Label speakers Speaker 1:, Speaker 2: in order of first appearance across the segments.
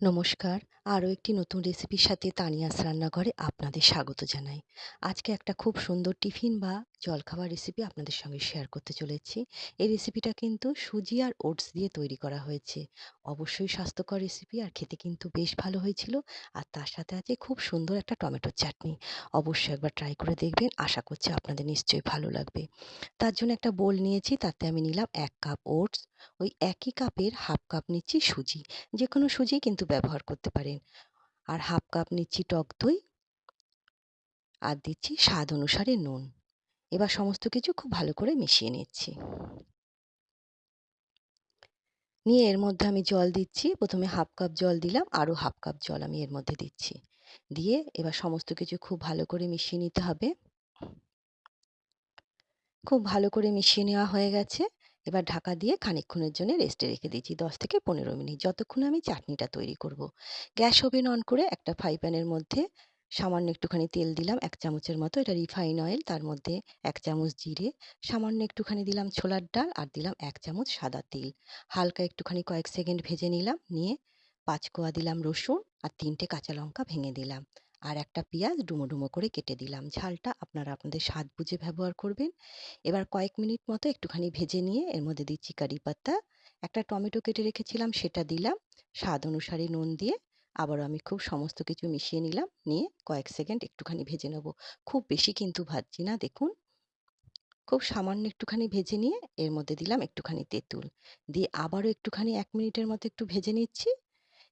Speaker 1: নমস্কার। আরও একটি নতুন রেসিপির সাথে তানিয়াস রান্নাঘরে আপনাদের স্বাগত জানাই। আজকে একটা খুব সুন্দর টিফিন বা জলখাবার রেসিপি আপনাদের সঙ্গে শেয়ার করতে চলেছি। এই রেসিপিটা কিন্তু সুজি আর ওটস দিয়ে তৈরি করা হয়েছে। অবশ্যই স্বাস্থ্যকর রেসিপি আর খেতে কিন্তু বেশ ভালো হয়েছিল। আর তার সাথে আছে খুব সুন্দর একটা টমেটোর চাটনি। অবশ্যই একবার ট্রাই করে দেখবেন, আশা করছি আপনাদের নিশ্চয়ই ভালো লাগবে। তার জন্য একটা বোল নিয়েছি, তাতে আমি নিলাম এক কাপ ওটস ওই একই কাপের হাফ কাপ নিচ্ছি সুজি। যে কোনো সুজি কিন্তু ব্যবহার করতে পারেন। আর হাফ কাপ নিচ্ছি টক দই আর দিচ্ছি স্বাদ অনুসারে নুন। এবার সমস্ত কিছু খুব ভালো করে মিশিয়ে নিচ্ছি। নিয়ে এর মধ্যে আমি জল দিচ্ছি। প্রথমে হাফ কাপ জল দিলাম, আরও হাফ কাপ জল আমি এর মধ্যে দিচ্ছি। দিয়ে এবার সমস্ত কিছু খুব ভালো করে মিশিয়ে নিতে হবে। খুব ভালো করে মিশিয়ে নেওয়া হয়ে গেছে। এবার ঢাকা দিয়ে খানিকক্ষণের জন্য রেস্টে রেখে দিয়েছি দশ থেকে পনেরো মিনিট। যতক্ষণ আমি চাটনিটা তৈরি করব। গ্যাস ওভেন অন করে একটা ফ্রাই প্যানের মধ্যে সামান্য একটুখানি তেল দিলাম, এক চামচের মতো। এটা রিফাইন অয়েল তার মধ্যে এক চামচ জিরে, সামান্য একটুখানি দিলাম ছোলার ডাল আর দিলাম এক চামচ সাদা তিল। হালকা একটুখানি কয়েক সেকেন্ড ভেজে নিলাম, নিয়ে পাঁচ কোয়া দিলাম রসুন আর তিনটে কাঁচা লঙ্কা ভেঙে দিলাম। আর একটা পেঁয়াজ ডুমো ডুমো করে কেটে দিলাম। ঝালটা আপনারা আপনাদের স্বাদ বুঝে ব্যবহার করবেন। এবার কয়েক মিনিট মতো একটুখানি ভেজে নিয়ে এর মধ্যে দিচ্ছি কারি পাতা। একটা টমেটো কেটে রেখেছিলাম, সেটা দিলাম। স্বাদ অনুসারে নুন দিয়ে আবারও আমি খুব সমস্ত কিছু মিশিয়ে নিলাম। নিয়ে কয়েক সেকেন্ড একটুখানি ভেজে নেব। খুব বেশি কিন্তু ভাজছি না, দেখুন। খুব সামান্য একটুখানি ভেজে নিয়ে এর মধ্যে দিলাম একটুখানি তেঁতুল। দিয়ে আবারও একটুখানি এক মিনিটের মতো একটু ভেজে নিচ্ছি।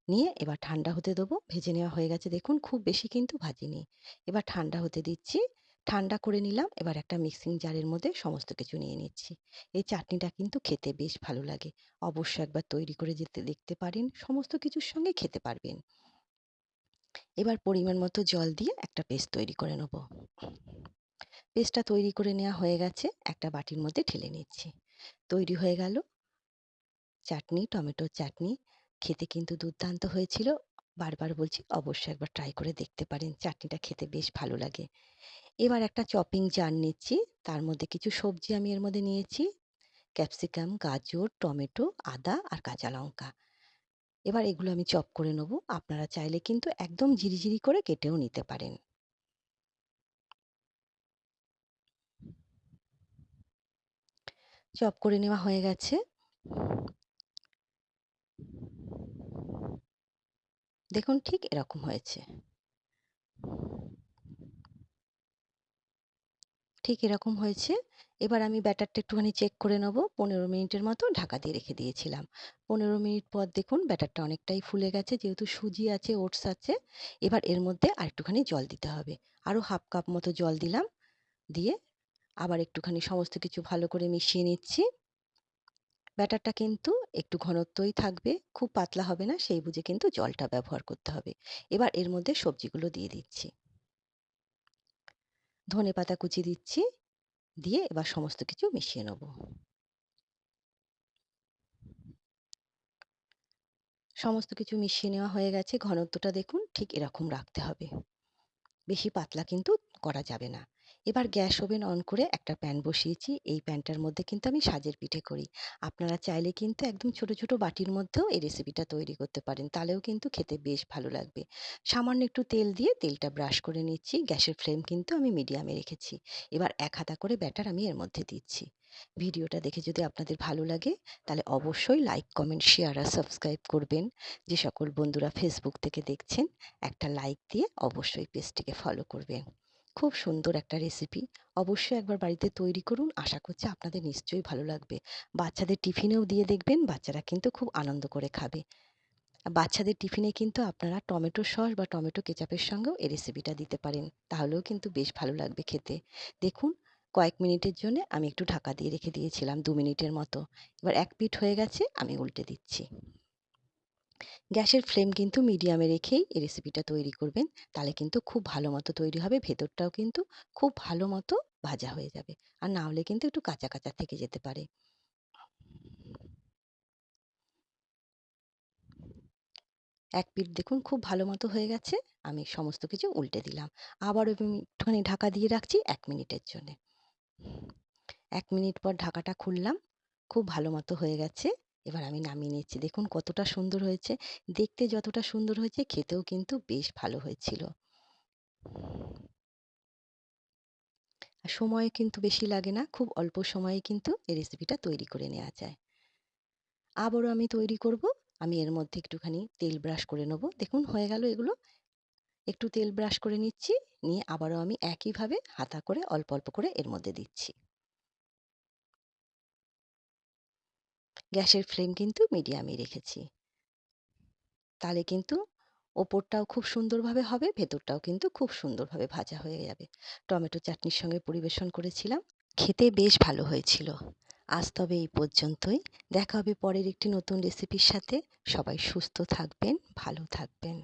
Speaker 1: নিয়ে এবার ঠান্ডা হতে দেবো। ভেজে নেওয়া হয়ে গেছে দেখুন খুব বেশি কিন্তু ভাজিনি। এবার ঠান্ডা হতে দিচ্ছি। ঠান্ডা করে নিলাম। এবার একটা মিক্সিং জারের মধ্যে সমস্ত কিছু নিয়ে নিচ্ছি। এই চাটনিটা কিন্তু খেতে বেশ ভালো লাগে। অবশ্যই একবার তৈরি করে যেতে, দেখতে পারেন। সমস্ত কিছুর সঙ্গে খেতে পারবেন। এবার পরিমাণ মতো জল দিয়ে একটা পেস্ট তৈরি করে নেব। পেস্টটা তৈরি করে নেওয়া হয়ে গেছে। একটা বাটির মধ্যে ঢেলে নিচ্ছি। তৈরি হয়ে গেল চাটনি, টমেটোর চাটনি। খেতে কিন্তু দুর্দান্ত হয়েছিল। বারবার বলছি, অবশ্যই একবার ট্রাই করে দেখতে পারেন। চাটনিটা খেতে বেশ ভালো লাগে। এবার একটা চপিং জার নিচ্ছি। তার মধ্যে কিছু সবজি আমি এর মধ্যে নিয়েছি। ক্যাপসিকাম গাজর, টমেটো, আদা আর কাঁচা লঙ্কা। এবার এগুলো আমি চপ করে নেব। আপনারা চাইলে কিন্তু একদম ঝিরিঝিরি করে কেটেও নিতে পারেন। চপ করে নেওয়া হয়ে গেছে। দেখুন ঠিক এরকম হয়েছে। ঠিক এরকম হয়েছে। এবার আমি ব্যাটারটা একটুখানি চেক করে নেব। পনেরো মিনিটের মতো ঢাকা দিয়ে রেখে দিয়েছিলাম। পনেরো মিনিট পর দেখুন ব্যাটারটা অনেকটাই ফুলে গেছে, যেহেতু সুজি আছে, ওটস আছে। এবার এর মধ্যে আর একটুখানি জল দিতে হবে। আরও হাফ কাপ মতো জল দিলাম। দিয়ে আবার একটুখানি সমস্ত কিছু ভালো করে মিশিয়ে নিচ্ছি। ব্যাটারটা কিন্তু একটু ঘনত্বই থাকবে, খুব পাতলা হবে না, সেই বুঝে কিন্তু জলটা ব্যবহার করতে হবে। এবার এর মধ্যে সবজিগুলো দিয়ে দিচ্ছি। ধনে পাতা কুচি দিচ্ছি, দিয়ে এবার সমস্ত কিছু মিশিয়ে নেব। সমস্ত কিছু মিশিয়ে নেওয়া হয়ে গেছে, ঘনত্বটা দেখুন ঠিক এরকম রাখতে হবে। বেশি পাতলা কিন্তু করা যাবে না। এবার গ্যাস ওভেন অন করে একটা প্যান বসিয়েছি। এই প্যানটার মধ্যে কিন্তু আমি সাজের পিঠে করি। আপনারা চাইলে কিন্তু একদম ছোট ছোট বাটির মধ্যেও এই রেসিপিটা তৈরি করতে পারেন। তাহলেও কিন্তু খেতে বেশ ভালো লাগবে। সামান্য একটু তেল দিয়ে তেলটা ব্রাশ করে নিচ্ছি। গ্যাসের ফ্লেম কিন্তু আমি মিডিয়ামে রেখেছি। এবার এক হাতা করে ব্যাটার আমি এর মধ্যে দিচ্ছি। ভিডিওটা দেখে যদি আপনাদের ভালো লাগে, তাহলে অবশ্যই লাইক, কমেন্ট, শেয়ার আর সাবস্ক্রাইব করবেন। যে সকল বন্ধুরা ফেসবুক থেকে দেখছেন, একটা লাইক দিয়ে অবশ্যই পেজটিকে ফলো করবেন। খুব সুন্দর একটা রেসিপি অবশ্যই একবার বাড়িতে তৈরি করুন। আশা করছি আপনাদের নিশ্চয়ই ভালো লাগবে। বাচ্চাদের টিফিনেও দিয়ে দেখবেন, বাচ্চারা কিন্তু খুব আনন্দ করে খাবে। বাচ্চাদের টিফিনে কিন্তু আপনারা টমেটো সস বা টমেটো কেচাপের সঙ্গেও এই রেসিপিটা দিতে পারেন। তাহলেও কিন্তু বেশ ভালো লাগবে খেতে। দেখুন, কয়েক মিনিটের জন্য আমি একটু ঢাকা দিয়ে রেখে দিয়েছিলাম, দু মিনিটের মতো। এবার এক পিঠ হয়ে গেছে, আমি উল্টে দিচ্ছি। গ্যাসের ফ্লেম কিন্তু মিডিয়ামে রেখেই এই রেসিপিটা তৈরি করবেন। তাহলে কিন্তু খুব ভালো মতো তৈরি হবে, ভেতরটাও কিন্তু খুব ভালো মতো ভাজা হয়ে যাবে। আর না হলে কিন্তু একটু কাঁচা কাঁচা থেকে যেতে পারে। এক পিঠ দেখুন, খুব ভালো মতো হয়ে গেছে। আমি সমস্ত কিছু উল্টে দিলাম। আবার একটুখানি ঢাকা দিয়ে রাখছি এক মিনিটের জন্যে। এক মিনিট পর ঢাকাটা খুললাম। খুব ভালো মতো হয়ে গেছে। এবার আমি নামিয়ে নিচ্ছি। দেখুন কতটা সুন্দর হয়েছে। দেখতে যতটা সুন্দর হয়েছে, খেতেও কিন্তু বেশ ভালো হয়েছিল। সময় কিন্তু বেশি লাগে না, খুব অল্প সময়ে কিন্তু এই রেসিপিটা তৈরি করে নেওয়া যায়। আবারও আমি তৈরি করব। আমি এর মধ্যে একটুখানি তেল ব্রাশ করে নেব। দেখুন হয়ে গেল এগুলো। একটু তেল ব্রাশ করে নিচ্ছি। নিয়ে আবারও আমি একইভাবে হাতা করে অল্প অল্প করে এর মধ্যে দিচ্ছি। গ্যাসের ফ্লেম কিন্তু মিডিয়ামে রেখেছি। তাহলে কিন্তু ওপরটাও খুব সুন্দরভাবে হবে, ভেতরটাও কিন্তু খুব সুন্দরভাবে ভাজা হয়ে যাবে। টমেটো চাটনির সঙ্গে পরিবেশন করেছিলাম, খেতে বেশ ভালো হয়েছিল। আজ তবে এই পর্যন্তই, দেখা হবে পরের একটি নতুন রেসিপির সাথে। সবাই সুস্থ থাকবেন, ভালো থাকবেন।